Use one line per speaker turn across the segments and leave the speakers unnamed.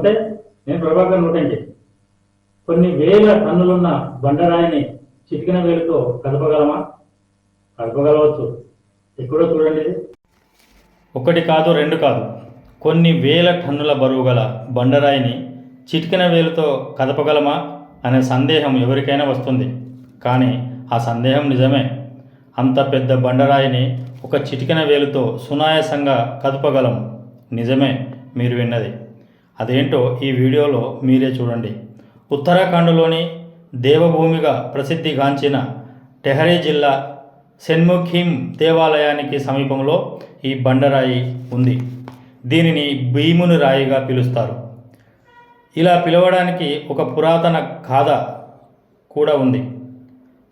ప్రభాకర్ నూటండి కొన్ని వేల టన్నులున్న బండరాయిని చిటికిన వేలుతో కదపగలమా కలపగలవచ్చు. ఎక్కడో చూడండి. ఒకటి కాదు రెండు కాదు. కొన్ని వేల టన్నుల బరువు గల బండరాయిని చిటికిన వేలుతో కదపగలమా అనే సందేహం ఎవరికైనా వస్తుంది. కానీ ఆ సందేహం నిజమే. అంత పెద్ద బండరాయిని ఒక చిటికిన వేలుతో సునాయాసంగా కదపగలం. నిజమే మీరు విన్నది. అదేంటో ఈ వీడియోలో మీరే చూడండి. ఉత్తరాఖండ్లోని దేవభూమిగా ప్రసిద్ధిగాంచిన టెహరే జిల్లా సెన్ముఖీం దేవాలయానికి సమీపంలో ఈ బండరాయి ఉంది. దీనిని భీముని రాయిగా పిలుస్తారు. ఇలా పిలవడానికి ఒక పురాతన గాథ కూడా ఉంది.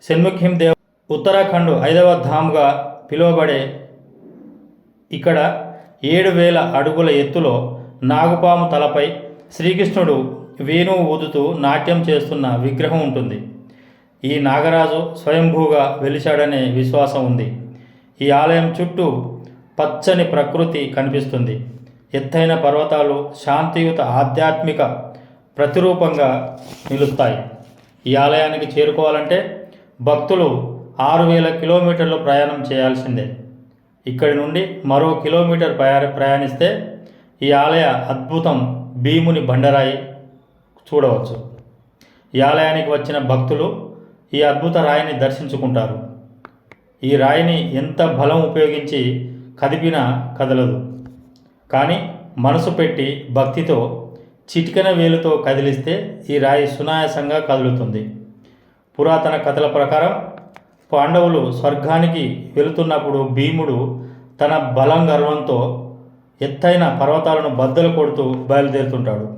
షణ్ముఖిం దేవ్ ఉత్తరాఖండ్ ఐదవ ధామ్గా పిలువబడే ఇక్కడ ఏడు వేల అడుగుల ఎత్తులో నాగుపాము తలపై శ్రీకృష్ణుడు వేణువు ఊదుతూ నాట్యం చేస్తున్న విగ్రహం ఉంటుంది. ఈ నాగరాజు స్వయంభూగా వెలిశాడనే విశ్వాసం ఉంది. ఈ ఆలయం చుట్టూ పచ్చని ప్రకృతి కనిపిస్తుంది. ఎత్తైన పర్వతాలు శాంతియుత ఆధ్యాత్మిక ప్రతిరూపంగా నిలుస్తాయి. ఈ ఆలయానికి చేరుకోవాలంటే భక్తులు ఆరు వేల కిలోమీటర్లు ప్రయాణం చేయాల్సిందే. ఇక్కడి నుండి మరో కిలోమీటర్ ప్రయా ప్రయాణిస్తే ఈ ఆలయ అద్భుతం భీముని బండరాయి చూడవచ్చు. ఈ ఆలయానికి వచ్చిన భక్తులు ఈ అద్భుత రాయిని దర్శించుకుంటారు. ఈ రాయిని ఎంత బలం ఉపయోగించి కదిపినా కదలదు. కానీ మనసు పెట్టి భక్తితో చిటికన వేలుతో కదిలిస్తే ఈ రాయి సునాయాసంగా కదులుతుంది. పురాతన కథల ప్రకారం పాండవులు స్వర్గానికి వెళుతున్నప్పుడు భీముడు తన బలం గర్వంతో ఎత్తైన పర్వతాలను బద్దలు కొడుతూ బయలుదేరుతుంటాడు.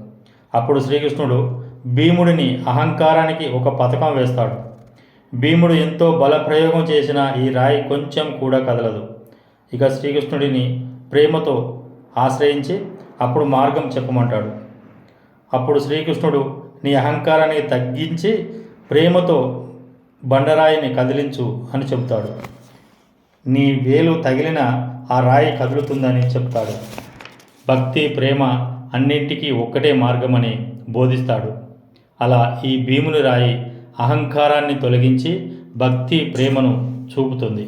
అప్పుడు శ్రీకృష్ణుడు భీముడిని అహంకారానికి ఒక పథకం వేస్తాడు. భీముడు ఎంతో బలప్రయోగం చేసిన ఈ రాయి కొంచెం కూడా కదలదు. ఇక శ్రీకృష్ణుడిని ప్రేమతో ఆశ్రయించి అప్పుడు మార్గం చెప్పమంటాడు. అప్పుడు శ్రీకృష్ణుడు నీ అహంకారాన్ని తగ్గించి ప్రేమతో బండరాయిని కదిలించు అని చెబుతాడు. నీ వేలు తగిలిన ఆ రాయి కదులుతుందని చెప్తాడు. భక్తి ప్రేమ అన్నింటికీ ఒక్కటే మార్గమని బోధిస్తాడు. అలా ఈ భీముని రాయి అహంకారాన్ని తొలగించి భక్తి ప్రేమను చూపుతుంది.